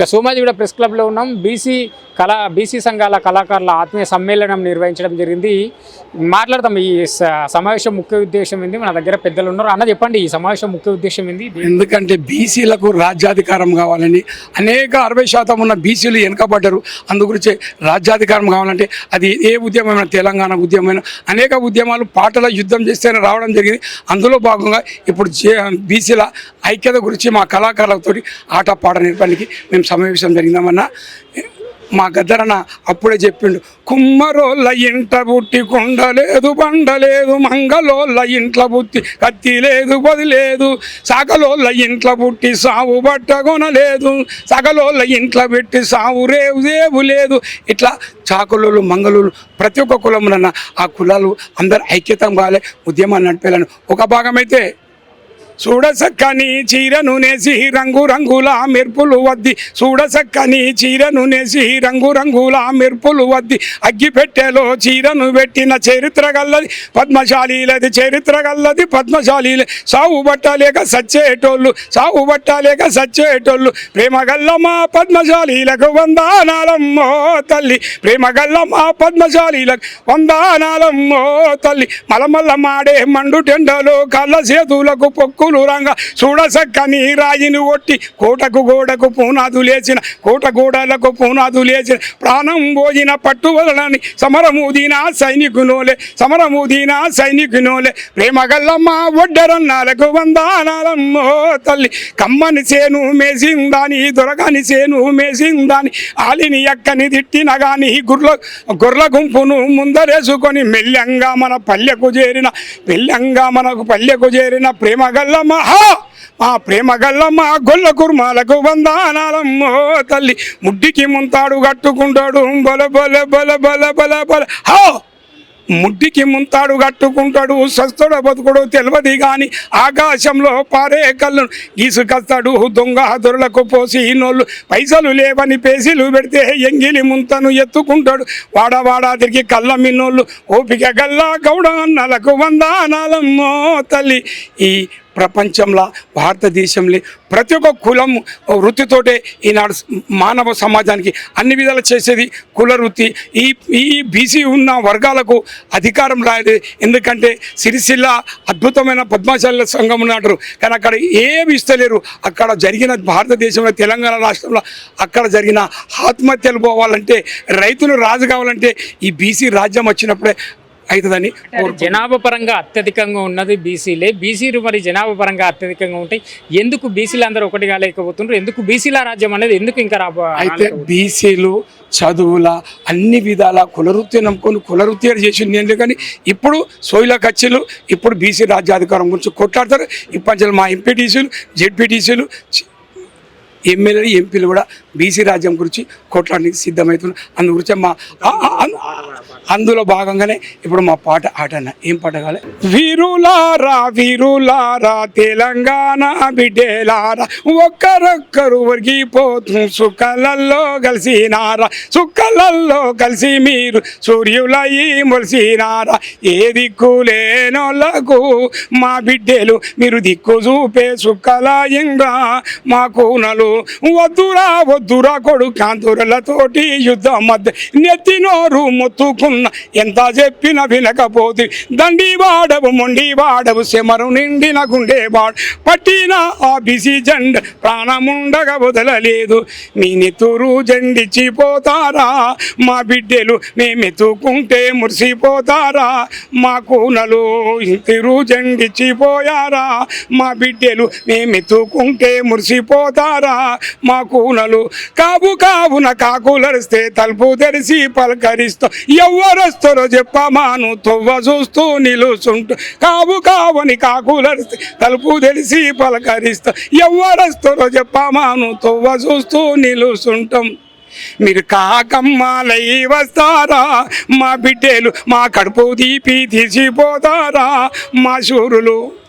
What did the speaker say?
ఇట్లా సోమాజిగూడ ప్రెస్ క్లబ్లో ఉన్నాం. బీసీ కళా బీసీ సంఘాల కళాకారుల ఆత్మీయ సమ్మేళనం నిర్వహించడం జరిగింది. మాట్లాడతాం. ఈ స- సమావేశం ముఖ్య ఉద్దేశం ఏంది? మన దగ్గర పెద్దలు ఉన్నారు అన్న చెప్పండి ఈ సమావేశం ముఖ్య ఉద్దేశం ఏంది? ఎందుకంటే బీసీలకు రాజ్యాధికారం కావాలని అనేక అరవై శాతం ఉన్న బీసీలు వెనుకబడ్డారు. అందుగురించి రాజ్యాధికారం కావాలంటే అది ఏ ఉద్యమమైన తెలంగాణ ఉద్యమమైన అనేక ఉద్యమాలు పాటల యుద్ధం చేస్తేనే రావడం జరిగింది. అందులో భాగంగా ఇప్పుడు బీసీల ఐక్యత గురించి మా కళాకారులతో ఆట పాట నేర్పడానికి మేము సమావేశం జరిగిందామన్నా మా గద్దరన్న అప్పుడే చెప్పిండు కుమ్మరోళ్ళ ఇంట బుట్టి కొండలేదు బండలేదు మంగళోళ్ళ ఇంట్ల బుట్టి కత్తి లేదు బదిలేదు సగలోళ్ళ ఇంట్ల బుట్టి సావు బట్టగొనలేదు సగలోళ్ళ ఇంట్ల పెట్టి సావు రేవు రేవు లేదు. ఇట్లా చాకులోళ్ళు మంగళూరు ప్రతి ఒక్క కులమునన్న ఆ కులాలు అందరు ఐక్యతం కాలే ఉద్యమాన్ని నడిపేయాలని ఒక భాగమైతే చూడసక్కని చీరను నేసి రంగు రంగుల మెరుపులు వద్ది. చూడసక్కని చీరను నేసి రంగు రంగుల మెరుపులు వద్ది. అగ్గి పెట్టెలో చీరను పెట్టిన చరిత్ర గల్లది. పద్మశాలీలది చరిత్ర గల్లది. పద్మశాలీలే సావు బట్టలేక సచ్చేటోళ్ళు సావు బట్టలేక సచ్చేటోళ్ళు. ప్రేమ గల్లమా పద్మశాలీలకు వందానాలమ్మో తల్లి. ప్రేమ గల్లమా పద్మశాలీలకు వందానాలమ్మో తల్లి. మలమల్ల మాడే మండు టెండలు కళ్ళ చేతులకు పొక్కులు రంగ చూడసక్కని రాయిని కొట్టి కోటకు గోడకు పూనాదు లేచిన కోట గోడలకు పూనాదు లేచిన ప్రాణం పోయిన పట్టు వదలని సమరమూదిన సైనికునోలే సమరమూదిన సైనికునోలే ప్రేమ గల్లమ్మ ఒడ్డరన్నాలకు వందానాలమ్మో తల్లి కమ్మని సేను మేసిందాని దొరకని సేను మేసిందాని ఆలిని ఎక్కని తిట్టిన గాని గుర్ల గుర్ల గుంపును ముందరేసుకొని మెల్లంగా మన పల్లెకు చేరిన మెల్లంగా మనకు పల్లెకు చేరిన ప్రేమ గల్లమ్మ మా ప్రేమ గల్లమ్మ గొల్ల కుర్మాలకు వందానాలమ్మో తల్లి. ముడ్డికి ముంతాడు కట్టుకుంటాడు. బల బల బల బల బల బల. హో! ముడ్డికి ముంతాడు కట్టుకుంటాడు. స్వస్థుడ బతుకుడు తెలియదు గాని ఆకాశంలో పారే కళ్ళు. గీసుకొస్తాడు దొంగ దొరలకు పోసి నోళ్ళు. పైసలు లేవని పేసీలు పెడితే ఎంగిలి ముంతను ఎత్తుకుంటాడు. వాడవాడా తిరిగి కళ్ళ మిన్నోళ్ళు. ఓపిక గల్లా గౌడ అన్నలకు వందానాలమ్మో తల్లి. ఈ ప్రపంచంలో భారతదేశంలో ప్రతి ఒక్క కులం వృత్తితోటే ఈనాడు మానవ సమాజానికి అన్ని విధాలు చేసేది కుల వృత్తి. ఈ ఈ బీసీ ఉన్న వర్గాలకు అధికారం రాయలేదు ఎందుకంటే సిరిసిల్ల అద్భుతమైన పద్మశాల సంఘం ఉన్నారు కానీ అక్కడ ఏమి ఇస్తలేరు. అక్కడ జరిగిన భారతదేశంలో తెలంగాణ రాష్ట్రంలో అక్కడ జరిగిన ఆత్మహత్యలు పోవాలంటే రైతులు రాజు కావాలంటే ఈ బీసీ రాజ్యం వచ్చినప్పుడే అవుతుందని జనాభా పరంగా అత్యధికంగా ఉన్నది బీసీలే. బీసీలు మరి జనాభా పరంగా అత్యధికంగా ఉంటాయి. ఎందుకు బీసీలు అందరూ ఒకటి కాలేకపోతున్నారు? ఎందుకు బీసీల రాజ్యం అనేది ఎందుకు ఇంకా రాబో అయితే బీసీలు చదువుల అన్ని విధాల కులవృత్తి నమ్ముకొని కులవృత్తి చేసింది ఎందుకని ఇప్పుడు సోయిల కచ్చిలు ఇప్పుడు బీసీ రాజ్యాధికారం గురించి కొట్లాడతారు. ఇప్పటి మా ఎంపీటీసీలు జెడ్పీటీసీలు ఎమ్మెల్యేలు ఎంపీలు కూడా బీసీ రాజ్యం గురించి కొట్లాడడానికి సిద్ధమవుతున్నాం అందు గురించి మా అందులో భాగంగానే ఇప్పుడు మా పాట ఆటన ఏం పాట కాలే? వీరులారా వీరులారా తెలంగాణ బిడ్డేలారా ఒక్కరొక్కరు ఒరిగిపోతు సుఖలల్లో కలిసినారా సుక్కలల్లో కలిసి మీరు సూర్యులయ్యి మొలిసినారా ఏ దిక్కు లేనోళ్ళకు మా బిడ్డలు మీరు దిక్కు చూపే సుఖలయంగా మా కూనలు వద్దురా దురాకొడు కొడు యుద్ధం మధ్య నెత్తి నోరు మొత్తుకున్న ఎంత చెప్పిన వినకపోతే దండి వాడవు మొండి వాడవు శమరు నిండిన గుండె వాడు పట్టిన ఆ బిసి జెండ ప్రాణముండగా వదలలేదు. మీ నెత్తురు జెండిచ్చిపోతారా? మా బిడ్డలు మేమెత్తుకుంటే మురిసిపోతారా? మా కూనలు తిరు జెండిచ్చిపోయారా? మా బిడ్డలు మేమెత్తుకుంటే మురిసిపోతారా? మా కూనలు కాపు కావున కాకులరిస్తే తలుపు తెరిసి పలకరిస్తా ఎవరొస్తారో చెప్పమాను తొవ్వ చూస్తూ నిలుచుంటూ. కావు కావని కాకులరిస్తే తలుపు తెరిసి పలకరిస్తా ఎవరొస్తారో చెప్పమాను తొవ్వ చూస్తూ నిలుచుంటాం. మీరు కాకమ్మాలై వస్తారా? మా బిడ్డలు మా కడుపు తీపి తీసిపోతారా? మా శూరులు